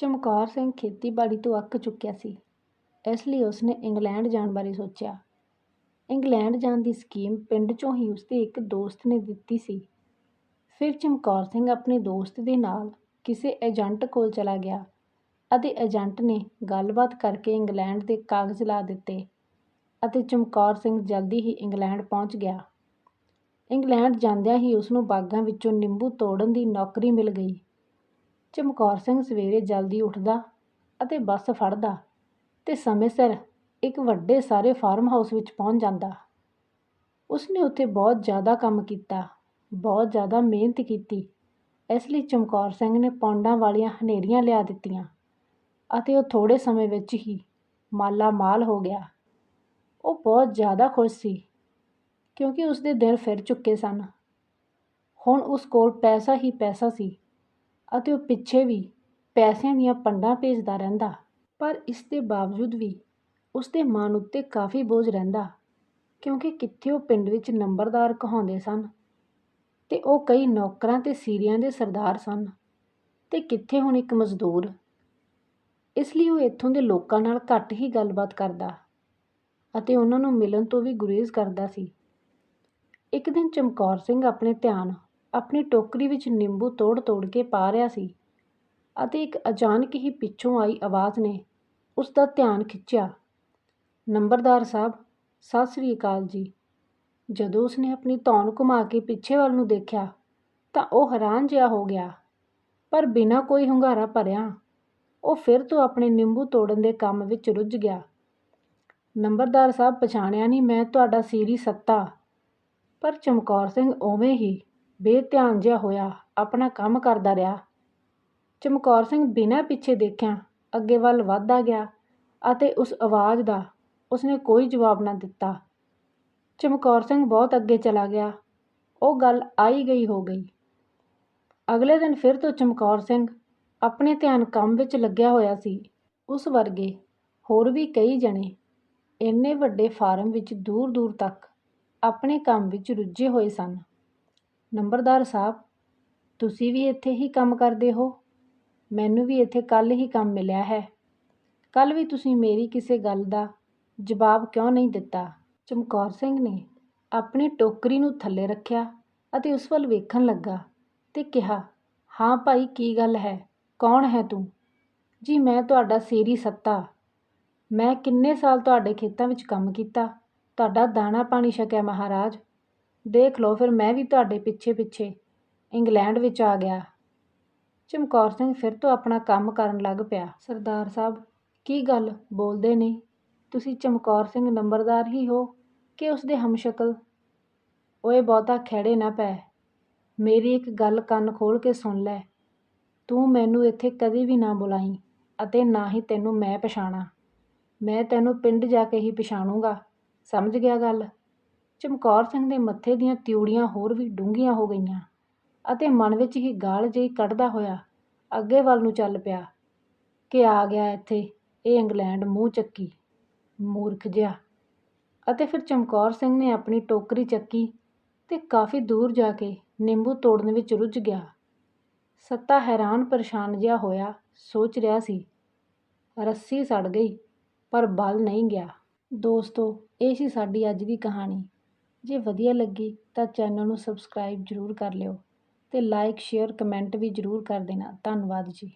ਚਮਕੌਰ ਸਿੰਘ ਖੇਤੀਬਾੜੀ ਤੋਂ ਅੱਕ ਚੁੱਕਿਆ ਸੀ। ਇਸ ਲਈ ਉਸਨੇ ਇੰਗਲੈਂਡ ਜਾਣ ਬਾਰੇ ਸੋਚਿਆ। ਇੰਗਲੈਂਡ ਜਾਣ ਦੀ ਸਕੀਮ ਪਿੰਡ 'ਚੋਂ ਹੀ ਉਸਦੇ ਇੱਕ ਦੋਸਤ ਨੇ ਦਿੱਤੀ ਸੀ। ਫਿਰ ਚਮਕੌਰ ਸਿੰਘ ਆਪਣੇ ਦੋਸਤ ਦੇ ਨਾਲ ਕਿਸੇ ਏਜੰਟ ਕੋਲ ਚਲਾ ਗਿਆ ਅਤੇ ਏਜੰਟ ਨੇ ਗੱਲਬਾਤ ਕਰਕੇ ਇੰਗਲੈਂਡ ਦੇ ਕਾਗਜ਼ ਲਾ ਦਿੱਤੇ ਅਤੇ ਚਮਕੌਰ ਸਿੰਘ ਜਲਦੀ ਹੀ ਇੰਗਲੈਂਡ ਪਹੁੰਚ ਗਿਆ। ਇੰਗਲੈਂਡ ਜਾਂਦਿਆਂ ਹੀ ਉਸਨੂੰ ਬਾਗਾਂ ਵਿੱਚੋਂ ਨਿੰਬੂ ਤੋੜਨ ਦੀ ਨੌਕਰੀ ਮਿਲ ਗਈ। ਚਮਕੌਰ ਸਿੰਘ ਸਵੇਰੇ ਜਲਦੀ ਉੱਠਦਾ ਅਤੇ ਬੱਸ ਫੜਦਾ ਤੇ ਸਮੇਂ ਸਿਰ ਇੱਕ ਵੱਡੇ ਸਾਰੇ ਫਾਰਮ ਹਾਊਸ ਵਿੱਚ ਪਹੁੰਚ ਜਾਂਦਾ। ਉਸਨੇ ਉੱਥੇ ਬਹੁਤ ਜ਼ਿਆਦਾ ਕੰਮ ਕੀਤਾ, ਬਹੁਤ ਜ਼ਿਆਦਾ ਮਿਹਨਤ ਕੀਤੀ। ਇਸ ਲਈ ਚਮਕੌਰ ਸਿੰਘ ਨੇ ਪੌਂਡਾਂ ਵਾਲੀਆਂ ਹਨੇਰੀਆਂ ਲਿਆ ਦਿੱਤੀਆਂ ਅਤੇ ਉਹ ਥੋੜੇ ਸਮੇਂ ਵਿੱਚ ਹੀ ਮਾਲਾ ਮਾਲ ਹੋ ਗਿਆ। ਉਹ ਬਹੁਤ ਜ਼ਿਆਦਾ ਖੁਸ਼ ਸੀ ਕਿਉਂਕਿ ਉਸਦੇ ਦਿਨ ਫਿਰ ਚੁੱਕੇ ਸਨ। ਹੁਣ ਉਸ ਕੋਲ ਪੈਸਾ ਹੀ ਪੈਸਾ ਸੀ। ਅਤੇ ਉਹ ਪਿੱਛੇ ਵੀ ਪੈਸਿਆਂ ਦੀਆਂ ਪੰਡਾਂ ਭੇਜਦਾ ਰਹਿੰਦਾ। ਪਰ ਇਸ ਦੇ ਬਾਵਜੂਦ ਵੀ ਉਸਦੇ ਮਨ ਉੱਤੇ ਕਾਫੀ ਬੋਝ ਰਹਿੰਦਾ, ਕਿਉਂਕਿ ਕਿੱਥੇ ਉਹ ਪਿੰਡ ਵਿੱਚ ਨੰਬਰਦਾਰ ਕਹਾਉਂਦੇ ਸਨ ਅਤੇ ਉਹ ਕਈ ਨੌਕਰਾਂ ਅਤੇ ਸੀਰੀਆਂ ਦੇ ਸਰਦਾਰ ਸਨ ਅਤੇ ਕਿੱਥੇ ਹੁਣ ਇੱਕ ਮਜ਼ਦੂਰ। ਇਸ ਲਈ ਉਹ ਇੱਥੋਂ ਦੇ ਲੋਕਾਂ ਨਾਲ ਘੱਟ ਹੀ ਗੱਲਬਾਤ ਕਰਦਾ ਅਤੇ ਉਹਨਾਂ ਨੂੰ ਮਿਲਣ ਤੋਂ ਵੀ ਗੁਰੇਜ਼ ਕਰਦਾ ਸੀ। ਇੱਕ ਦਿਨ ਚਮਕੌਰ ਸਿੰਘ ਆਪਣੇ ਧਿਆਨ ਆਪਣੀ ਟੋਕਰੀ ਵਿੱਚ ਨਿੰਬੂ ਤੋੜ-ਤੋੜ ਕੇ ਪਾ ਰਿਹਾ ਸੀ ਅਤੇ ਇੱਕ ਅਚਾਨਕ ਹੀ ਪਿੱਛੋਂ ਆਈ ਆਵਾਜ਼ ਨੇ ਉਸ ਦਾ ਧਿਆਨ ਖਿੱਚਿਆ। ਨੰਬਰਦਾਰ ਸਾਹਿਬ, ਸਤਿ ਸ੍ਰੀ ਅਕਾਲ ਜੀ। ਜਦੋਂ ਉਸਨੇ ਆਪਣੀ ਧੌਣ ਘੁਮਾ ਕੇ ਪਿੱਛੇ ਵੱਲ ਨੂੰ ਦੇਖਿਆ, ਤਾਂ ਉਹ ਹੈਰਾਨ ਜਿਹਾ ਹੋ ਗਿਆ। ਪਰ ਬਿਨਾਂ ਕੋਈ ਹੁੰਗਾਰਾ ਭਰਿਆ, ਉਹ ਫਿਰ ਤੋਂ ਆਪਣੇ ਨਿੰਬੂ ਤੋੜਨ ਦੇ ਕੰਮ ਵਿੱਚ ਰੁੱਝ ਗਿਆ। ਨੰਬਰਦਾਰ ਸਾਹਿਬ, ਪਛਾਣਿਆ ਨਹੀਂ ਮੈਂ ਤੁਹਾਡਾ ਸੀਰੀ ਸੱਤਾ, ਪਰ ਚਮਕੌਰ ਸਿੰਘ ਉਵੇਂ ਹੀ ਬੇਧਿਆਨ ਜਿਹਾ ਹੋਇਆ, ਆਪਣਾ ਕੰਮ ਕਰਦਾ ਰਿਹਾ। ਚਮਕੌਰ ਸਿੰਘ ਬਿਨਾਂ ਪਿੱਛੇ ਦੇਖਿਆ ਅੱਗੇ ਵੱਲ ਵਧਦਾ ਗਿਆ ਅਤੇ ਉਸ ਆਵਾਜ਼ ਦਾ ਉਸਨੇ ਕੋਈ ਜਵਾਬ ਨਾ ਦਿੱਤਾ। ਚਮਕੌਰ ਸਿੰਘ ਬਹੁਤ ਅੱਗੇ ਚਲਾ ਗਿਆ। ਉਹ ਗੱਲ ਆਈ ਗਈ ਹੋ ਗਈ। ਅਗਲੇ ਦਿਨ ਫਿਰ ਤੋਂ ਚਮਕੌਰ ਸਿੰਘ ਆਪਣੇ ਧਿਆਨ ਕੰਮ ਵਿੱਚ ਲੱਗਿਆ ਹੋਇਆ ਸੀ। ਉਸ ਵਰਗੇ ਹੋਰ ਵੀ ਕਈ ਜਣੇ ਇੰਨੇ ਵੱਡੇ ਫਾਰਮ ਵਿੱਚ ਦੂਰ ਦੂਰ ਤੱਕ ਆਪਣੇ ਕੰਮ ਵਿੱਚ ਰੁੱਝੇ ਹੋਏ ਸਨ। ਨੰਬਰਦਾਰ ਸਾਹਿਬ, ਤੁਸੀਂ ਵੀ ਇੱਥੇ ਹੀ ਕੰਮ ਕਰਦੇ ਹੋ? ਮੈਨੂੰ ਵੀ ਇੱਥੇ ਕੱਲ੍ਹ ਹੀ ਕੰਮ ਮਿਲਿਆ ਹੈ। ਕੱਲ੍ਹ ਵੀ ਤੁਸੀਂ ਮੇਰੀ ਕਿਸੇ ਗੱਲ ਦਾ ਜਵਾਬ ਕਿਉਂ ਨਹੀਂ ਦਿੱਤਾ? ਚਮਕੌਰ ਸਿੰਘ ਨੇ ਆਪਣੀ ਟੋਕਰੀ ਨੂੰ ਥੱਲੇ ਰੱਖਿਆ ਅਤੇ ਉਸ ਵੱਲ ਵੇਖਣ ਲੱਗਾ ਤੇ ਕਿਹਾ, ਹਾਂ ਭਾਈ, ਕੀ ਗੱਲ ਹੈ? ਕੌਣ ਹੈ ਤੂੰ? ਜੀ, ਮੈਂ ਤੁਹਾਡਾ ਸੇਰੀ ਸੱਤਾ। ਮੈਂ ਕਿੰਨੇ ਸਾਲ ਤੁਹਾਡੇ ਖੇਤਾਂ ਵਿੱਚ ਕੰਮ ਕੀਤਾ? ਤੁਹਾਡਾ ਦਾਣਾ ਪਾਣੀ ਛਕਿਆ, ਮਹਾਰਾਜ। ਦੇਖ ਲਓ, ਫਿਰ ਮੈਂ ਵੀ ਤੁਹਾਡੇ ਪਿੱਛੇ ਪਿੱਛੇ ਇੰਗਲੈਂਡ ਵਿੱਚ ਆ ਗਿਆ। ਚਮਕੌਰ ਸਿੰਘ ਫਿਰ ਤੋਂ ਆਪਣਾ ਕੰਮ ਕਰਨ ਲੱਗ ਪਿਆ। ਸਰਦਾਰ ਸਾਹਿਬ, ਕੀ ਗੱਲ? ਬੋਲਦੇ ਨਹੀਂ। ਤੁਸੀਂ ਚਮਕੌਰ ਸਿੰਘ ਨੰਬਰਦਾਰ ਹੀ ਹੋ ਕਿ ਉਸਦੇ ਹਮਸ਼ਕਲ? ਓਏ ਬਹੁਤਾ ਖੇੜੇ ਨਾ ਪੈ। ਮੇਰੀ ਇੱਕ ਗੱਲ ਕੰਨ ਖੋਲ ਕੇ ਸੁਣ ਲੈ। ਤੂੰ ਮੈਨੂੰ ਇੱਥੇ ਕਦੀ ਵੀ ਨਾ ਬੁਲਾਈ ਅਤੇ ਨਾ ਹੀ ਤੈਨੂੰ ਮੈਂ ਪਛਾਣਾ। ਮੈਂ ਤੈਨੂੰ ਪਿੰਡ ਜਾ ਕੇ ਹੀ ਪਛਾਣੂੰਗਾ। ਸਮਝ ਗਿਆ ਗੱਲ? ਚਮਕੌਰ ਸਿੰਘ ਦੇ ਮੱਥੇ ਦੀਆਂ ਤਿਊੜੀਆਂ ਹੋਰ ਵੀ ਡੂੰਘੀਆਂ ਹੋ ਗਈਆਂ ਅਤੇ ਮਨ ਵਿੱਚ ਹੀ ਗਾਲ ਜਿਹੀ ਕੱਢਦਾ ਹੋਇਆ ਅੱਗੇ ਵੱਲ ਨੂੰ ਚੱਲ ਪਿਆ ਕਿ ਆ ਗਿਆ ਇੱਥੇ, ਇਹ ਇੰਗਲੈਂਡ ਮੂੰਹ ਚੱਕੀ, ਮੂਰਖ ਜਿਹਾ। ਅਤੇ ਫਿਰ ਚਮਕੌਰ ਸਿੰਘ ਨੇ ਆਪਣੀ ਟੋਕਰੀ ਚੱਕੀ ਤੇ ਕਾਫੀ ਦੂਰ ਜਾ ਕੇ ਨਿੰਬੂ ਤੋੜਨ ਵਿੱਚ ਰੁੱਝ ਗਿਆ। ਸੱਤਾ ਹੈਰਾਨ ਪਰੇਸ਼ਾਨ ਜਿਹਾ ਹੋਇਆ, ਸੋਚ ਰਿਹਾ ਸੀ, ਰੱਸੀ ਸੜ ਗਈ, ਪਰ ਬਲ ਨਹੀਂ ਗਿਆ। ਦੋਸਤੋ, ਇਹ ਸੀ ਸਾਡੀ ਅੱਜ ਦੀ ਕਹਾਣੀ। ਜੇ ਵਧੀਆ ਲੱਗੀ ਤਾਂ ਚੈਨਲ ਨੂੰ ਸਬਸਕ੍ਰਾਈਬ ਜ਼ਰੂਰ ਕਰ ਲਿਓ ਅਤੇ ਲਾਈਕ ਸ਼ੇਅਰ ਕਮੈਂਟ ਵੀ ਜ਼ਰੂਰ ਕਰ ਦੇਣਾ। ਧੰਨਵਾਦ ਜੀ।